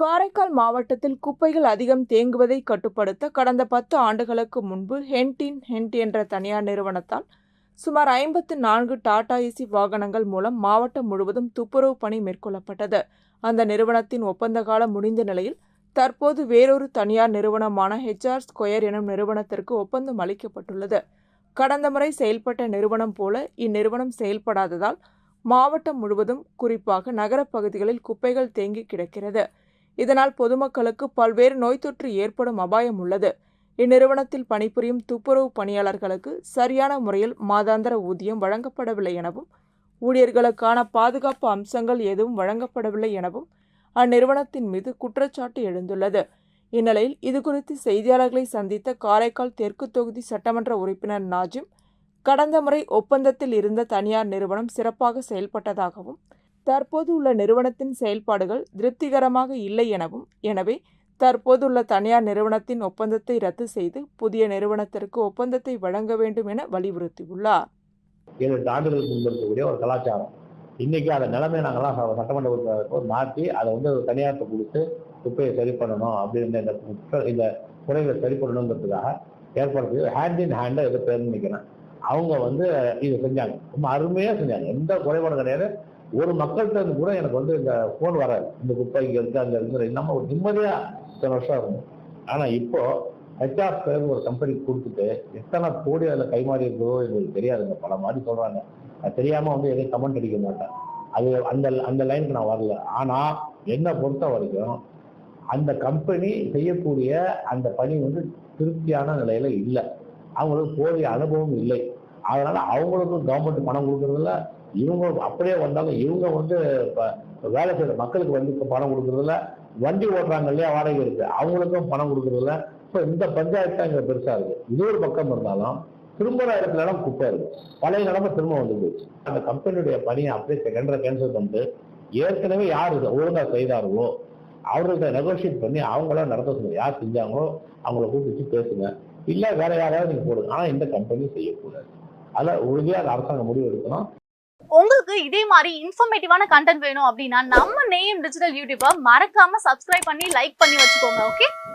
காரைக்கால் மாவட்டத்தில் குப்பைகள் அதிகம் தேங்குவதை கட்டுப்படுத்த கடந்த பத்து ஆண்டுகளுக்கு முன்பு ஹென்டின் ஹென்ட் என்ற தனியார் நிறுவனத்தால் சுமார் ஐம்பத்து நான்கு டாடா ஏசி வாகனங்கள் மூலம் மாவட்டம் முழுவதும் துப்புரவு பணி மேற்கொள்ளப்பட்டது. அந்த நிறுவனத்தின் ஒப்பந்த காலம் முடிந்த நிலையில் தற்போது வேறொரு தனியார் நிறுவனமான ஹெச்ஆர் ஸ்கொயர் எனும் நிறுவனத்திற்கு ஒப்பந்தம் அளிக்கப்பட்டுள்ளது. கடந்த முறை செயல்பட்ட நிறுவனம் போல இந்நிறுவனம் செயல்படாததால் மாவட்டம் முழுவதும் குறிப்பாக நகரப் பகுதிகளில் குப்பைகள் தேங்கி கிடக்கிறது. இதனால் பொதுமக்களுக்கு பல்வேறு நோய் தொற்று ஏற்படும் அபாயம் உள்ளது. இந்நிறுவனத்தில் பணிபுரியும் துப்புரவு பணியாளர்களுக்கு சரியான முறையில் மாதாந்திர ஊதியம் வழங்கப்படவில்லை எனவும் ஊழியர்களுக்கான பாதுகாப்பு அம்சங்கள் எதுவும் வழங்கப்படவில்லை எனவும் அந்நிறுவனத்தின் மீது குற்றச்சாட்டு எழுந்துள்ளது. இந்நிலையில் இதுகுறித்து செய்தியாளர்களை சந்தித்த காரைக்கால் தெற்கு தொகுதி சட்டமன்ற உறுப்பினர் நாஜிம் கடந்த முறை ஒப்பந்தத்தில் இருந்த தனியார் நிறுவனம் சிறப்பாக செயல்பட்டதாகவும் தற்போது உள்ள நிறுவனத்தின் செயல்பாடுகள் திருப்திகரமாக இல்லை எனவும் எனவே தற்போதுள்ள தனியார் நிறுவனத்தின் ஒப்பந்தத்தை ரத்து செய்து புதிய நிறுவனத்திற்கு ஒப்பந்தத்தை வழங்க வேண்டும் என வலியுறுத்தியுள்ளார். ஏழு ஆண்டுகளுக்கு முன்பு இருக்கக்கூடிய ஒரு கலாச்சாரம். இன்னைக்கு அந்த நிலைமையை நாங்கள்லாம் சட்டமன்ற உறுப்பினருக்கு மாற்றி அதை வந்து ஒரு தனியார்ட்ட கொடுத்து குப்பையை சரி பண்ணணும் அப்படின்னு இந்த இந்த குறைகளை சரி பண்ணணுங்கிறதுக்காக ஏற்படுத்தி ஹேண்ட் இன் ஹேண்டை எது பேர் நினைக்கிறேன். அவங்க வந்து இதை செஞ்சாங்க. ரொம்ப அருமையாக செஞ்சாங்க. எந்த குறைபாடும் கிடையாது. ஒரு மக்கள்கிட்ட இருந்து கூட எனக்கு வந்து இந்த ஃபோன் வர இந்த குப்பை இங்கே இருக்கு அங்கே இருக்கு நம்ம ஒரு நிம்மதியாக இத்தனை வருஷம் இருக்கும் ஆனால் இப்போ ஹெச்ஆர் பேர் ஒரு கம்பெனிக்கு கொடுத்துட்டு எத்தனை கோடி அதில் கைமாறி இருக்குதோ எங்களுக்கு தெரியாதுங்க. பல மாதிரி சொல்றாங்க. நான் தெரியாம வந்து எதையும் கமெண்ட் அடிக்க மாட்டேன் அது அந்த அந்த லைனுக்கு நான் வரல. ஆனா என்னை பொறுத்த வரைக்கும் அந்த கம்பெனி செய்யக்கூடிய அந்த பணி வந்து திருப்தியான நிலையில இல்லை. அவங்களுக்கு போதிய அனுபவம் இல்லை. அதனால அவங்களுக்கும் கவர்மெண்ட் பணம் கொடுக்கறதில்ல. இவங்க அப்படியே வந்தாலும் இவங்க வந்து வேலை செய்யற மக்களுக்கு வந்து பணம் கொடுக்கறதில்ல. வண்டி ஓட்டுறாங்க இல்லையா வாடகை இருக்கு. அவங்களுக்கும் பணம் கொடுக்கறதில்ல. ஸோ இந்த பஞ்சாயத்து தான் இங்க பெருசா இருக்கு. இது ஒரு பக்கம் இருந்தாலும் திரும்புற இடத்துல எல்லாம் குப்பை இருக்கு. பழைய நிலைமை திரும்ப வந்து அந்த கம்பெனியுடைய பணியை அப்படியே செகண்டரை கேன்சல் பண்ணிட்டு ஏற்கனவே யார் இதை ஒழுங்கா செய்தார்களோ அவர்கள்ட்ட நெகோசியேட் பண்ணி அவங்களாம் நடத்த சொல்லுங்க யார் செஞ்சாங்களோ அவங்கள கூப்பிட்டு பேசுங்க. இல்ல வேற யாராவது நீங்க போடுங்க. ஆனா இந்த கம்பெனி செய்யக்கூடாது. அதுல உறுதியாக அந்த அரசாங்கம் முடிவு எடுக்கணும். உங்களுக்கு இதே மாதிரி இன்ஃபர்மேட்டிவான கண்டென்ட் வேணும் அப்படின்னா நம்ம நேம் டிஜிட்டல் யூடியூப்பை மறக்காம சப்ஸ்கிரைப் பண்ணி லைக் பண்ணி வச்சுக்கோங்க ஓகே